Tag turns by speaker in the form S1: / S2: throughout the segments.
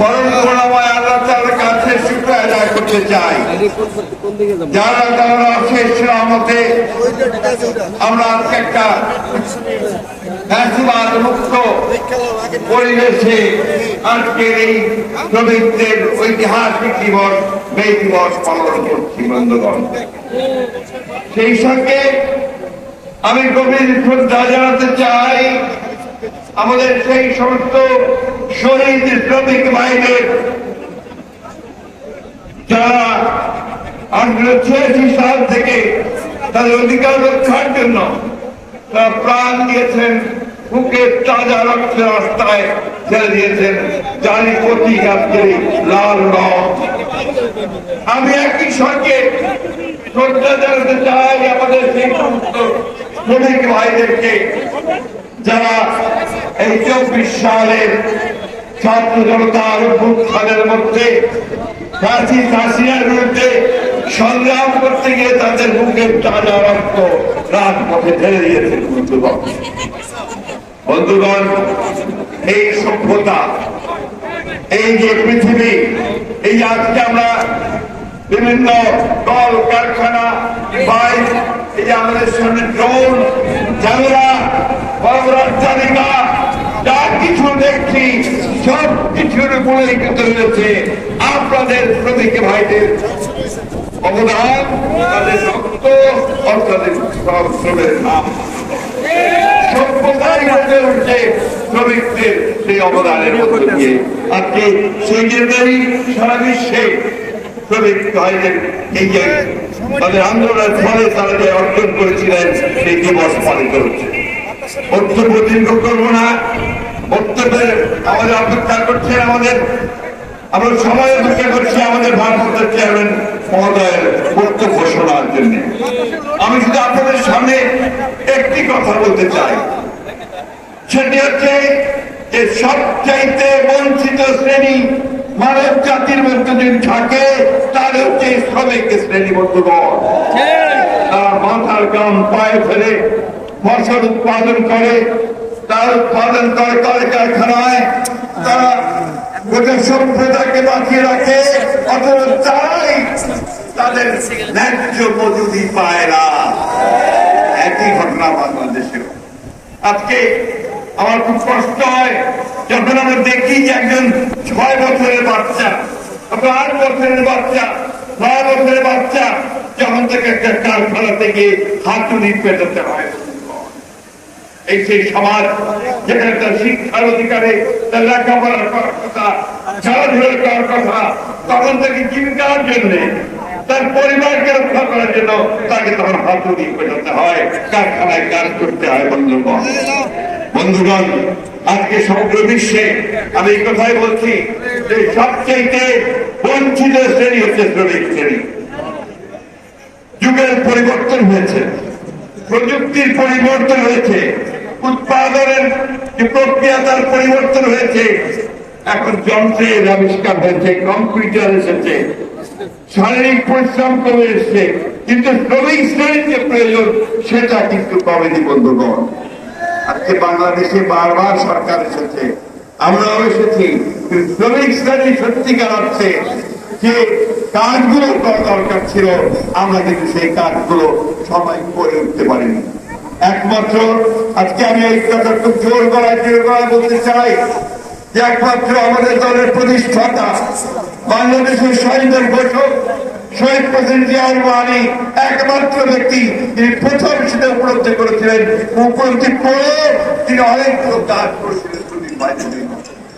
S1: পরম করুণাময় আল্লাহ তাআলার কাছে আদায় করতে চাই। যারা তারা আমরা আজকে একটা মুক্ত পরিবেশে আজকের এই শ্রমিকদের ঐতিহাসিক দিবস, মে দিবস পালন করছি, বন্ধুগণ। সেই সঙ্গে আমি গভীর শ্রদ্ধা জানাতে চাই, আমাদের সেই সমস্ত শহীদ শ্রমিক ভাইদের যারা আঠারো সাল থেকে তাদের অধিকার রক্ষার জন্য তারা প্রাণ দিয়েছেন, বুকের তাজা রক্ত রাস্তায় দিয়েছেন প্রতীক লাল রং। আমি একই সঙ্গে শ্রদ্ধা জানাতে চাই আমাদের সেই সমস্ত শ্রমিক ভাইদেরকে, যারা এই চব্বিশ সালের ছাত্র জনতার অভ্যুত্থানের মধ্যে ফাঁসি হাসিনার বিরুদ্ধে সংগ্রাম করতে গিয়ে তাদের বুকের তাজা রক্ত রাজপথে ঢেলে দিয়েছে বন্ধুগণ। বন্ধুগণ, এই সভ্যতা, এই যে পৃথিবী, এই আজকে আমরা বিভিন্ন কল, কারখানা, বাইক, এই যে আমাদের সামনে ড্রোন, ক্যামেরা, বড় যা কিছু সব কিছুর উপরে লিখিত রয়েছে আপনাদের শ্রমিক ভাইদের অবদান, তাদের রক্ত, অর্থাৎ সব শ্রমের নাম। সভ্যতাই গড়ে উঠছে শ্রমিকদের সেই অবদানের মধ্যে দিয়ে। আজকে সেই জন্যই সারা বিশ্বে শ্রমিক ভাইদের এই যে তাদের আন্দোলনের ফলে তারা যে অর্জন করেছিলেন, সেই দিবস পালিত হচ্ছে। বক্তব্য দীর্ঘ করব না বক্তব্যের আমাদের অপেক্ষা করছেন আমাদের আমরা সময় অপেক্ষা করছি আমাদের ভারপ্রাপ্ত চেয়ারম্যান মহোদয়ের বক্তব্য শোনার জন্য। আমি শুধু আপনাদের সামনে একটি কথা বলতে চাই। সেটি হচ্ছে যে সবচাইতে বঞ্চিত শ্রেণি মানব জাতির মধ্যে যদি থাকে তার হচ্ছে শ্রমিক শ্রেণি বন্ধুগণ। তারা মাথার গাম পায়ে ফেলে ফসল উৎপাদন করে তার উৎপাদন করে করে কারখানায়? তারা গোটা সভ্যতাকে বাঁচিয়ে রাখে, অথচ তারাই তাদের ন্যায্য মজুরি পায় না। একই ঘটনা আজকে আমার খুব কষ্ট হয় যখন আমরা দেখি যে একজন ছয় বছরের বাচ্চা আট বছরের বাচ্চা, নয় বছরের বাচ্চা, যখন থেকে একটা কারখানা থেকে হাতুড়ি পেটাতে হয়। এই সেই সমাজ যেখানে তার শিক্ষার অধিকারে তার লেখাপড়া করার কথা খেলাধুলা করার কথা, তখন তাকে জীবিকার তার পরিবারকে রক্ষা করার জন্য তাকে তখন পেটাতে হয়, কারখানায় কাজ করতে হয়, বন্ধুগণ। বন্ধুগণ, আজকে সমগ্র বিশ্বে আমি এই কথাই বলছি যে সবচেয়ে বঞ্চিত শ্রেণি হচ্ছে শ্রমিক শ্রেণি। যুগের পরিবর্তন হয়েছে, প্রযুক্তির পরিবর্তন হয়েছে উৎপাদনের যে প্রক্রিয়া তার পরিবর্তন হয়েছে, এখন যন্ত্রের আবিষ্কার হয়েছে, কম্পিউটার এসেছে, শারীরিক পরিশ্রম কমে এসছে, কিন্তু শ্রমিক শ্রেণির যে প্রয়োজন, সেটা কিন্তু কমেনি, বন্ধুগণ। আজকে বাংলাদেশে বারবার সরকার এসেছে, আমরাও এসেছি শ্রমিক শ্রেণি সত্যিকার অর্থে যে কাজগুলো করা দরকার ছিল, আমরা কিন্তু সেই কাজগুলো সবাই করে উঠতে পারিনি। একমাত্র আজকে আমি এই কথা খুব জোর গলায় জোর গলায় বলতে চাই যে একমাত্র আমাদের দলের প্রতিষ্ঠাতা, বাংলাদেশের শহীদের ঘোষক, শহীদ প্রেসিডেন্ট জিয়াউর রহমানি একমাত্র ব্যক্তি তিনি প্রথম সেটা উপলব্ধি করেছিলেন উপলব্ধি করে তিনি কাজ করেছিলেন।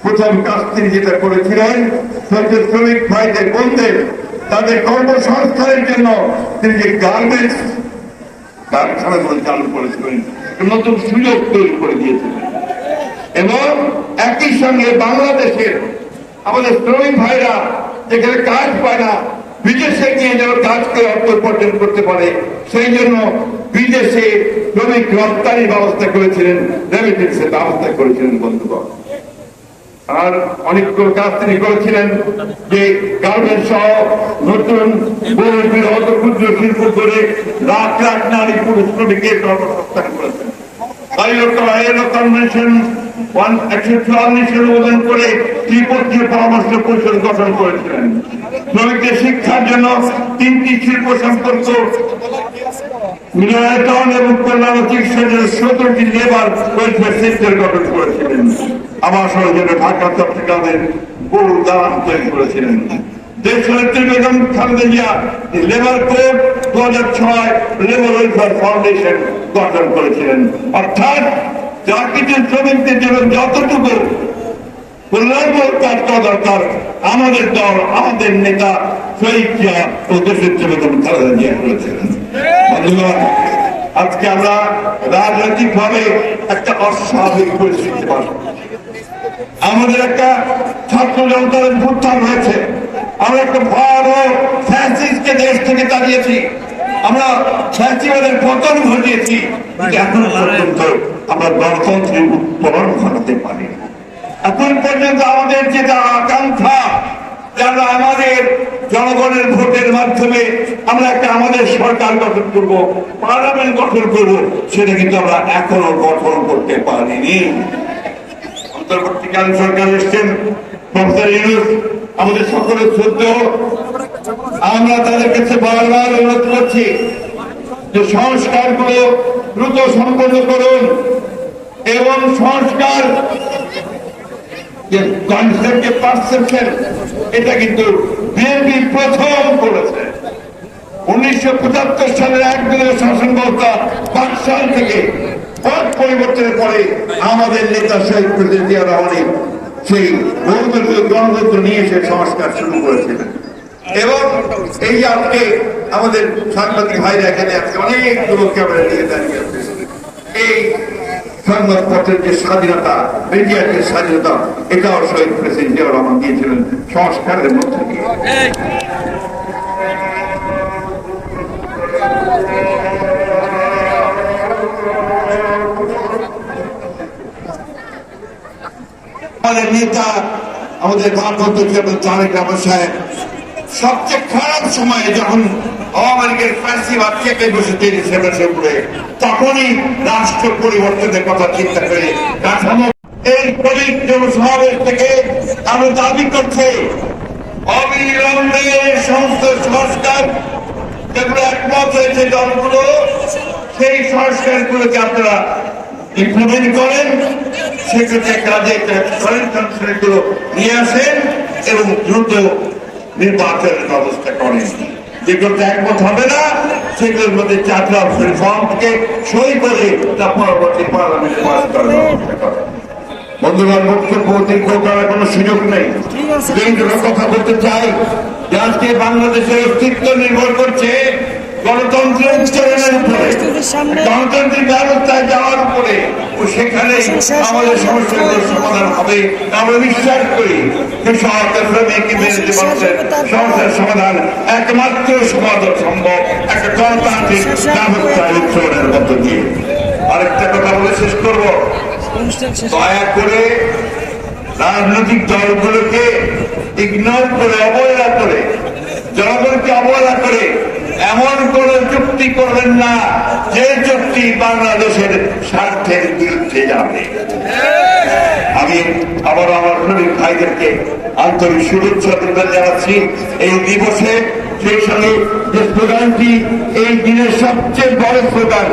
S1: প্রথম কাজ তিনি যেটা করেছিলেন শ্রমিক ভাইদের বন্ধের তাদের কর্মসংস্থানের জন্য তিনি যে গার্মেন্টস কারখানাগুলো চালু করেছিলেন নতুন সুযোগ তৈরি করে দিয়েছিলেন এবং একই সঙ্গে বাংলাদেশের আমাদের শ্রমিক ভাইরা যেখানে কাজ পায় না, বিদেশে গিয়ে যেন কাজ করে অর্থ উপার্জন করতে পারে, সেই জন্য বিদেশে শ্রমিক রপ্তানির ব্যবস্থা করেছিলেন রেমিটেন্সের ব্যবস্থা করেছিলেন বন্ধুগণ। আর অনেকগুলো কাজ তিনি করেছিলেন যে গার্মেন্ট সহ নতুন ক্ষুদ্র শিল্প করে লাখ লাখ নারী পুরুষ শ্রমিকের কর্মসংস্থান করেছেন। শিক্ষার জন্য তিনটি শিল্প সম্পর্ক মিলনায়তন এবং কল্যাণ জন্য সতেরোটি লেবার সেন্টার গঠন করেছিলেন আবাস জন্য ঢাকা চট্টগ্রামের দালান তৈরি করেছিলেন। লেবার ছয় ফাউন্ডেশন দরকার, আমাদের দল, আমাদের নেতা শহীদ জিয়া ও দেশের বেগম খালেদা জিয়া করেছিলেন। বন্ধুগণ আজকে আমরা রাজনৈতিক ভাবে একটা অস্বাভাবিক পরিস্থিতি পাশ আমাদের একটা ছাত্র জনতার উত্থান হয়েছে। আমরা একটা ভয়াবহ ফ্যাসিস্টকে দেশ থেকে তাড়িয়েছি। আমরা ফ্যাসিবাদের পতন ঘটিয়েছি। এখনও পর্যন্ত আমরা গণতন্ত্রের উত্তরণ ঘটাতে পারি এখন পর্যন্ত আমাদের যেটা আকাঙ্ক্ষা যারা আমাদের জনগণের ভোটের মাধ্যমে আমরা একটা আমাদের সরকার গঠন করব, পার্লামেন্ট গঠন করব, সেটা কিন্তু আমরা এখনও গঠন করতে পারিনি। অন্তর্বর্তীকালীন সরকার এসছেন প্রফেসর ইউনুস, আমাদের সকলের শ্রদ্ধ। আমরা তাদের কাছে বারবার অনুরোধ করছি যে সংস্কারগুলো দ্রুত সম্পন্ন করুন এবং সংস্কার যে কনসেপ্ট পারসেপশন, এটা কিন্তু বিএনপি প্রথম করেছে। উনিশশো পঁচাত্তর সালের একদিনের শাসন ব্যবস্থা পাঁচ সাল থেকে পথ পরিবর্তনের পরে আমাদের নেতা শহীদ প্রেসিডেন্ট জিয়া রহমানি সেই বহুদলীয় গণতন্ত্র নিয়ে সে সংস্কার শুরু করেছিলেন। এবং এই আজকে আমাদের সাংবাদিক ভাইরা এখানে আজকে অনেক যুবক ক্যামেরা নিয়ে দাঁড়িয়ে এই সংবাদপত্রের যে স্বাধীনতা মিডিয়ার যে স্বাধীনতা, এটাও শহীদ প্রেসিডেন্ট জিয়া রহমান দিয়েছিলেন সংস্কারের মধ্যে আমাদের নেতা, আমাদের ভারপ্রাপ্ত চেয়ারম্যান তারেক রহমান সাহেব সবচেয়ে খারাপ সময়ে যখন আওয়ামী চেপে উপরে, তখনই রাষ্ট্র পরিবর্তনের কথা চিন্তা করে কাঠামো। এই পবিত্র সমাবেশ থেকে আমরা দাবি করছে, অবিলম্বে সমস্ত সংস্কার যেগুলো একমত হয়েছে দলগুলো, সেই সংস্কারগুলোকে আপনারা ইমপ্লিমেন্ট করেন, সেক্ষেত্রে কাজে সংস্কারগুলো নিয়ে আসেন এবং দ্রুত নির্বাচনের ব্যবস্থা করেন। যেগুলোতে একমত হবে না সেগুলোর মধ্যে চারটা রিফর্মকে সই করে তা পরবর্তী পার্লামেন্টে পাস করার ব্যবস্থা করেন। বন্ধুগণ বক্তব্য দীর্ঘ করার কোনো সুযোগ নেই। কথা বলতে চাই আজকে বাংলাদেশের অস্তিত্ব নির্ভর করছে গণতন্ত্রের উচ্চারণের উপরে। গণতান্ত্রিক ব্যবস্থায় যাওয়ার উপরে। সেখানে আমাদের সমস্যাগুলোর সমাধান হবে। আমরা বিশ্বাস করি যে সরকার শ্রমিক মেনে জীবনের সমস্যার সমাধান একমাত্র সমাধান সম্ভব। একটা গণতান্ত্রিক ব্যবস্থায় উচ্চারণের মধ্য দিয়ে। আরেকটা কথা বলে শেষ করব। দয়া করে রাজনৈতিক দলগুলোকে ইগনোর করে অবহেলা করে জনগণকে অবহেলা করে এমন কোন চুক্তি করবেন না যে চুক্তি বাংলাদেশের স্বার্থের বিরুদ্ধে যাবে। আমি আবার আমার শ্রমিক ভাইদেরকে আন্তরিক শুভেচ্ছা অভিনন্দন জানাচ্ছি। এই দিবসে সেই সঙ্গে যে স্লোগানটি এই দিনের সবচেয়ে বড় স্লোগান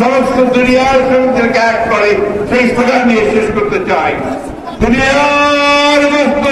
S1: সমস্ত দুনিয়ার শ্রমিকদেরকে এক করে সেই স্লোগান নিয়ে শেষ করতে চাই। দুনিয়ার বস্তু